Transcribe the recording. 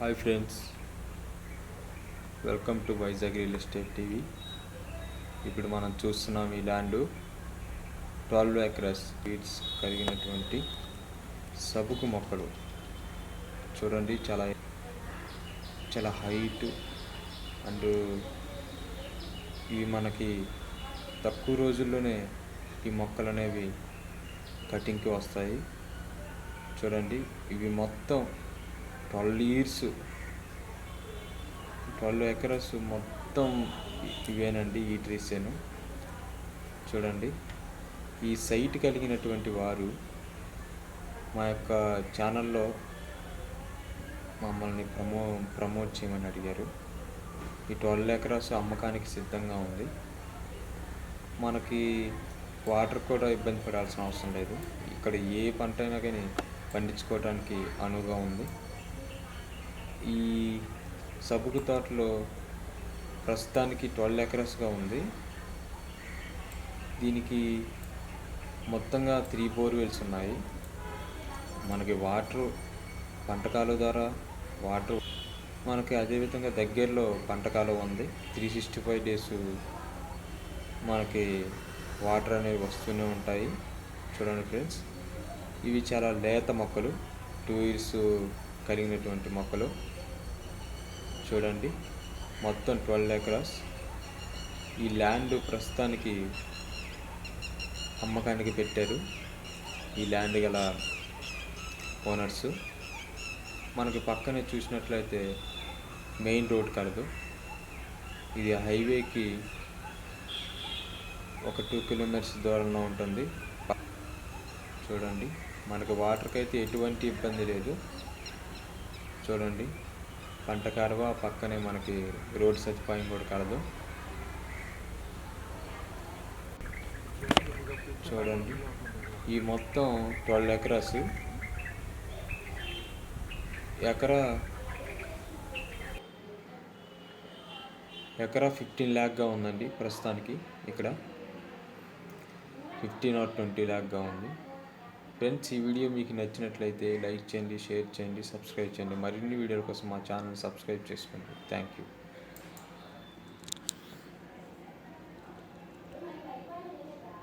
Hi friends welcome to Vizag real estate TV ఇప్పుడు మనం చూస్తున్నాం ఈ ల్యాండ్ ట్వెల్వ్ ఎకరస్ ఫీట్స్ కలిగినటువంటి సబుకు మొక్కలు. చూడండి చాలా చాలా హైట్ అండ్ ఇవి మనకి తక్కువ రోజుల్లోనే ఈ మొక్కలు అనేవి కటింగ్కి వస్తాయి. చూడండి ఇవి మొత్తం ట్వెల్వ్ ఇయర్స్. ట్వెల్వ్ ఎకరస్ మొత్తం ఇవేనండి ఈ ట్రీసేను చూడండి. ఈ సైట్ కలిగినటువంటి వారు మా యొక్క ఛానల్లో మమ్మల్ని ప్రమో ప్రమోట్ చేయమని అడిగారు. ఈ ట్వెల్వ్ ఎకరాస్ అమ్మకానికి సిద్ధంగా ఉంది. మనకి వాటర్ కూడా ఇబ్బంది పడాల్సిన అవసరం లేదు. ఇక్కడ ఏ పంట అయినా కానీ పండించుకోవడానికి అనువుగా ఉంది. ఈ సబుకు తోటలో ప్రస్తుతానికి ట్వెల్వ్ ఎకరస్గా ఉంది. దీనికి మొత్తంగా త్రీ బోర్వెల్స్ ఉన్నాయి. మనకి వాటర్ పంటకాలు ద్వారా వాటర్ మనకి అదేవిధంగా దగ్గరలో పంటకాలు ఉంది. త్రీ సిక్స్టీ ఫైవ్ డేస్ మనకి వాటర్ అనేవి వస్తూనే ఉంటాయి. చూడండి ఫ్రెండ్స్ ఇవి చాలా లేత మొక్కలు. టూ ఇయర్స్ కలిగినటువంటి మొక్కలు. చూడండి. మొత్తం ట్వెల్వ్ ఎకరాస్. ఈ ల్యాండ్ ప్రస్తుతానికి అమ్మకానికి పెట్టారు. ఈ ల్యాండ్ గల ఓనర్స్. మనకి పక్కనే చూసినట్లయితే మెయిన్ రోడ్ కలదు ఇది హైవేకి ఒక టూ కిలోమీటర్స్ దూరంలో ఉంటుంది. చూడండి. మనకు వాటర్కి అయితే ఎటువంటి ఇబ్బంది లేదు. చూడండి. పంట కాలువ పక్కనే మనకి రోడ్ సదుపాయం కూడా కలదు. చూడండి. ఈ మొత్తం ట్వెల్వ్ ఎకరాస్. ఎకరా ఎకరా ఫిఫ్టీన్ ల్యాక్గా ఉందండి ప్రస్తుతానికి ఇక్కడ. ఫిఫ్టీన్ ఆర్ ట్వంటీ ల్యాక్గా ఉంది. ఫ్రెండ్స్ ఈ వీడియో మీకు నచ్చినట్లయితే లైక్ చేయండి షేర్ చేయండి సబ్స్క్రైబ్ చేయండి. మరిన్ని వీడియోల కోసం మా ఛానల్ సబ్స్క్రైబ్ చేసుకోండి. Thank you